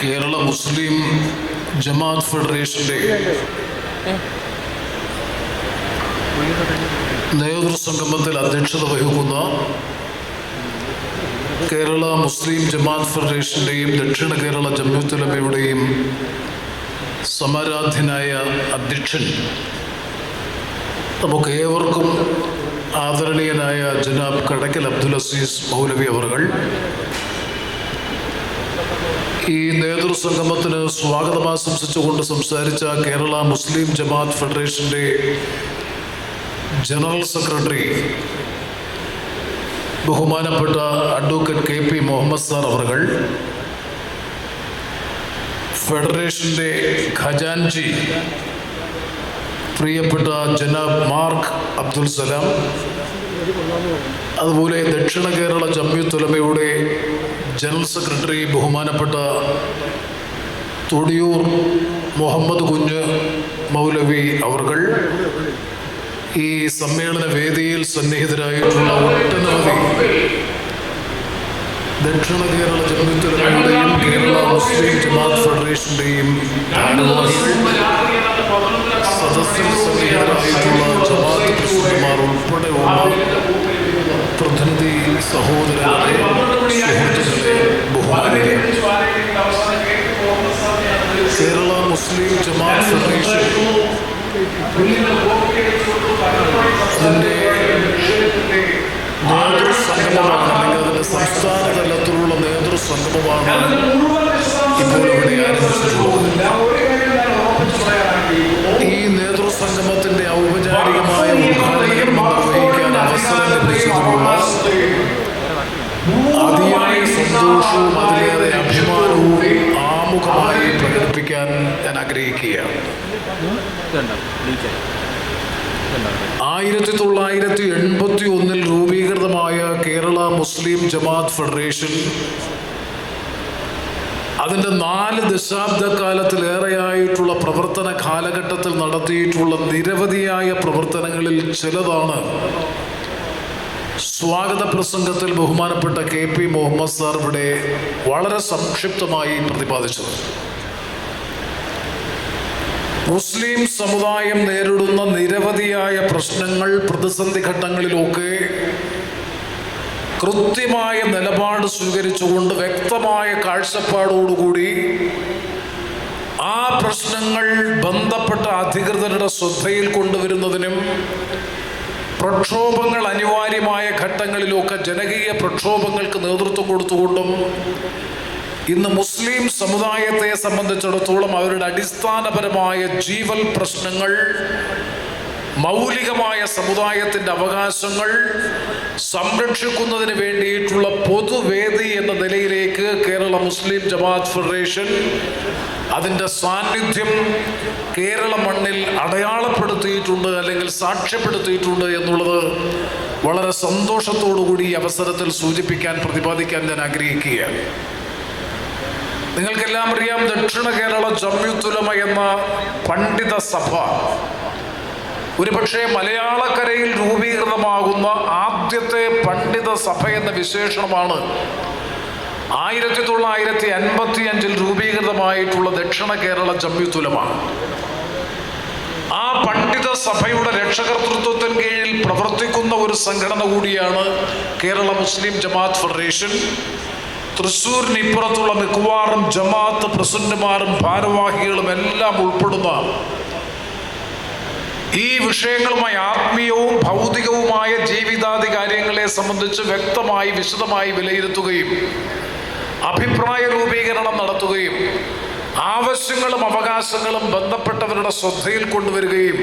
Kerala Muslim Jamaat ഫെഡറേഷന്റെ നേതൃസംഗമത്തിൽ അധ്യക്ഷത വഹിക്കുന്ന കേരള മുസ്ലിം ജമാഅത്ത് ഫെഡറേഷന്റെയും ദക്ഷിണ കേരള ജമ്മുത്തലമയുടെയും സമാരാധ്യനായ അധ്യക്ഷൻ നമുക്ക് ഏവർക്കും ആദരണീയനായ ജനാബ് കടക്കൽ അബ്ദുൽ അസീസ് മൗലവി അവർകൾ ഈ നേതൃസംഗമത്തിന് സ്വാഗതം ആശംസിച്ചുകൊണ്ട് സംസാരിച്ച കേരള മുസ്ലിം ജമാഅത്ത് ഫെഡറേഷന്റെ ജനറൽ സെക്രട്ടറി ബഹുമാനപ്പെട്ട advocate K P Muhammad sir അവർ ഫെഡറേഷന്റെ ഖജാൻജി പ്രിയപ്പെട്ട ജനാബ് മാർക്ക് അബ്ദുൽ സലാം അതുപോലെ ദക്ഷിണ കേരള ജമ്മിത്തുലമയുടെ ജനറൽ സെക്രട്ടറി ബഹുമാനപ്പെട്ട തൊടിയൂർ മുഹമ്മദ് കുഞ്ഞ് മൗലവി അവർ ഈ സമ്മേളന വേദിയിൽ സന്നിഹിതരായിട്ടുള്ള ഒട്ടനവധി ദക്ഷിണ കേരള ജമ്മിത്തുലമയുടെയും കേരള മുസ്ലിം ജമാഅത്ത് ഫെഡറേഷന്റെയും ഭാരവാഹികൾ സദസ്സിൽ സന്നിഹിതരായിട്ടുള്ള ജമാഅത്ത് പ്രസിഡന്റുമാർ ഉൾപ്പെടെയുള്ള പ്രതിനിധി സഹോദരങ്ങളെ സുഹൃത്തുക്കളെ ബഹുമാനികളെ. കേരള മുസ്ലിം ജമാഅത്ത് ഫെഡറേഷൻ അതിന്റെ നേതൃസംഗമമാണ് അല്ലെങ്കിൽ അതിന്റെ സംസ്ഥാന തലത്തിലുള്ള നേതൃസംഗമമാണ് ഇപ്പോൾ ഇവിടെ ആരംഭിച്ചിട്ടുള്ളത് സന്തോഷവും അതിലേറെ അഭിമാനവും ആമുഖമായി പ്രകടിപ്പിക്കാൻ ഞാൻ ആഗ്രഹിക്കുകയാണ്. ആയിരത്തി തൊള്ളായിരത്തി എൺപത്തി ഒന്നിൽ രൂപീകൃതമായ കേരള മുസ്ലിം ജമാഅത്ത് ഫെഡറേഷൻ അതിന്റെ നാല് ദശാബ്ദക്കാലത്തിലേറെയായിട്ടുള്ള പ്രവർത്തന കാലഘട്ടത്തിൽ നടത്തിയിട്ടുള്ള നിരവധിയായ പ്രവർത്തനങ്ങളിൽ ചിലതാണ് സ്വാഗത പ്രസംഗത്തിൽ ബഹുമാനപ്പെട്ട കെ പി മുഹമ്മദ് സാർ ഇവിടെ വളരെ സംക്ഷിപ്തമായി പ്രതിപാദിച്ചത്. മുസ്ലിം സമുദായം നേരിടുന്ന നിരവധിയായ പ്രശ്നങ്ങൾ പ്രതിസന്ധി ഘട്ടങ്ങളിലൊക്കെ കൃത്യമായ നിലപാട് സ്വീകരിച്ചുകൊണ്ട് വ്യക്തമായ കാഴ്ചപ്പാടോടുകൂടി ആ പ്രശ്നങ്ങൾ ബന്ധപ്പെട്ട അധികൃതരുടെ ശ്രദ്ധയിൽ കൊണ്ടുവരുന്നതിനും പ്രക്ഷോഭങ്ങൾ അനിവാര്യമായ ഘട്ടങ്ങളിലൊക്കെ ജനകീയ പ്രക്ഷോഭങ്ങൾക്ക് നേതൃത്വം കൊടുത്തുകൊണ്ടും ഇന്ന് മുസ്ലിം സമുദായത്തെ സംബന്ധിച്ചിടത്തോളം അവരുടെ അടിസ്ഥാനപരമായ ജീവൽ പ്രശ്നങ്ങൾ മൗലികമായ സമുദായത്തിന്റെ അവകാശങ്ങൾ സംരക്ഷിക്കുന്നതിന് വേണ്ടിയിട്ടുള്ള പൊതുവേദി എന്ന കേരള മുസ്ലിം ജമാഅത്ത് ഫെഡറേഷൻ അതിന്റെ സാന്നിധ്യം കേരള മണ്ണിൽ അടയാളപ്പെടുത്തിയിട്ടുണ്ട് അല്ലെങ്കിൽ സാക്ഷ്യപ്പെടുത്തിയിട്ടുണ്ട് എന്നുള്ളത് വളരെ സന്തോഷത്തോടുകൂടി ഈ അവസരത്തിൽ സൂചിപ്പിക്കാൻ പ്രതിപാദിക്കാൻ ഞാൻ ആഗ്രഹിക്കുകയാണ്. നിങ്ങൾക്കെല്ലാം അറിയാം ദക്ഷിണ കേരള ജമ്യുത്തുലമ എന്ന പണ്ഡിത സഭ ഒരുപക്ഷെ മലയാളക്കരയിൽ രൂപീകൃതമാകുന്ന ആദ്യത്തെ പണ്ഡിത സഭ എന്ന വിശേഷണമാണ് ആയിരത്തി തൊള്ളായിരത്തി അൻപത്തി അഞ്ചിൽ രൂപീകൃതമായിട്ടുള്ള ദക്ഷിണ കേരള ജമ്യുത്തുലമാണ് ആ പണ്ഡിത സഭയുടെ രക്ഷകർത്തൃത്വത്തിന് കീഴിൽ പ്രവർത്തിക്കുന്ന ഒരു സംഘടന കൂടിയാണ് കേരള മുസ്ലിം ജമാഅത്ത് ഫെഡറേഷൻ. തൃശ്ശൂരിനിപ്പുറത്തുള്ള മിക്കവാറും ജമാഅത്ത് പ്രസിഡന്റുമാരും ഭാരവാഹികളും എല്ലാം ഉൾപ്പെടുന്ന ഈ വിഷയങ്ങളുമായി ആത്മീയവും ഭൗതികവുമായ ജീവിതാദി കാര്യങ്ങളെ സംബന്ധിച്ച് വ്യക്തമായി വിശദമായി വിലയിരുത്തുകയും അഭിപ്രായ രൂപീകരണം നടത്തുകയും ആവശ്യങ്ങളും അവകാശങ്ങളും ബന്ധപ്പെട്ടവരുടെ ശ്രദ്ധയിൽ കൊണ്ടുവരികയും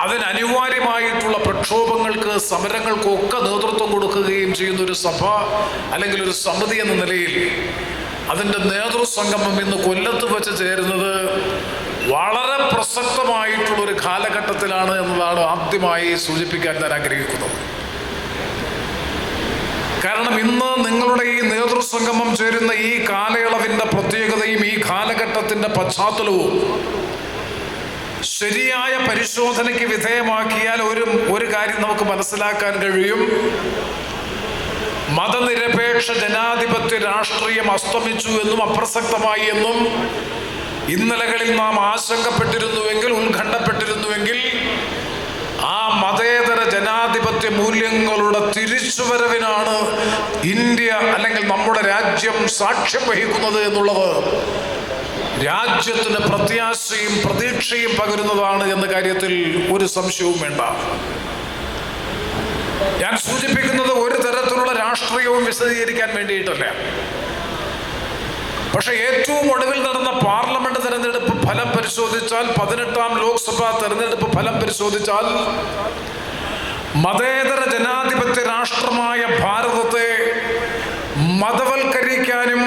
അതിനനിവാര്യമായിട്ടുള്ള പ്രക്ഷോഭങ്ങൾക്ക് സമരങ്ങൾക്കും ഒക്കെ നേതൃത്വം കൊടുക്കുകയും ചെയ്യുന്ന ഒരു സഭ അല്ലെങ്കിൽ ഒരു സമിതി എന്ന നിലയിൽ അതിന്റെ നേതൃസംഗമം ഇന്ന് കൊല്ലത്ത് വെച്ച് ചേരുന്നത് വളരെ പ്രസക്തമായിട്ടുള്ള ഒരു കാലഘട്ടത്തിലാണ് എന്നതാണ് ആദ്യമായി സൂചിപ്പിക്കാൻ ഞാൻ ആഗ്രഹിക്കുന്നത്. ഇന്ന് നിങ്ങളുടെ ഈ നേതൃസംഗമം ചേരുന്ന ഈ കാലയളവിന്റെ പ്രത്യേകതയും ഈ കാലഘട്ടത്തിന്റെ പശ്ചാത്തലവും ശരിയായ പരിശോധനയ്ക്ക് വിധേയമാക്കിയാൽ ഒരു ഒരു കാര്യം നമുക്ക് മനസ്സിലാക്കാൻ കഴിയും. മതനിരപേക്ഷ ജനാധിപത്യ രാഷ്ട്രീയം അസ്തമിച്ചു എന്നും അപ്രസക്തമായി എന്നും ഇന്നലകളിൽ നാം ആശങ്കപ്പെട്ടിരുന്നുവെങ്കിൽ ഉത്കണ്ഠപ്പെട്ടിരുന്നുവെങ്കിൽ ആ മതേതര ജനാധിപത്യ മൂല്യങ്ങളുടെ തിരിച്ചുവരവിനാണ് ഇന്ത്യ അല്ലെങ്കിൽ നമ്മുടെ രാജ്യം സാക്ഷ്യം വഹിക്കുന്നത് എന്നുള്ളത്. രാജ്യത്തിന് പ്രത്യാശയും പ്രതീക്ഷയും പകരുന്നതാണ് എന്ന കാര്യത്തിൽ ഒരു സംശയവും വേണ്ട. ഞാൻ സൂചിപ്പിക്കുന്നത് ഒരു തരത്തിലുള്ള രാഷ്ട്രീയവും വിശദീകരിക്കാൻ വേണ്ടിയിട്ടല്ല. പക്ഷേ ഏറ്റവും ഒടുവിൽ നടന്ന പാർലമെന്റ് തെരഞ്ഞെടുപ്പ് ഫലം പരിശോധിച്ചാൽ പതിനെട്ടാം ലോക്സഭാ തെരഞ്ഞെടുപ്പ് ഫലം പരിശോധിച്ചാൽ മതേതര ജനാധിപത്യ രാഷ്ട്രമായ ഭാരതത്തെ മതവൽക്കരിക്കാനും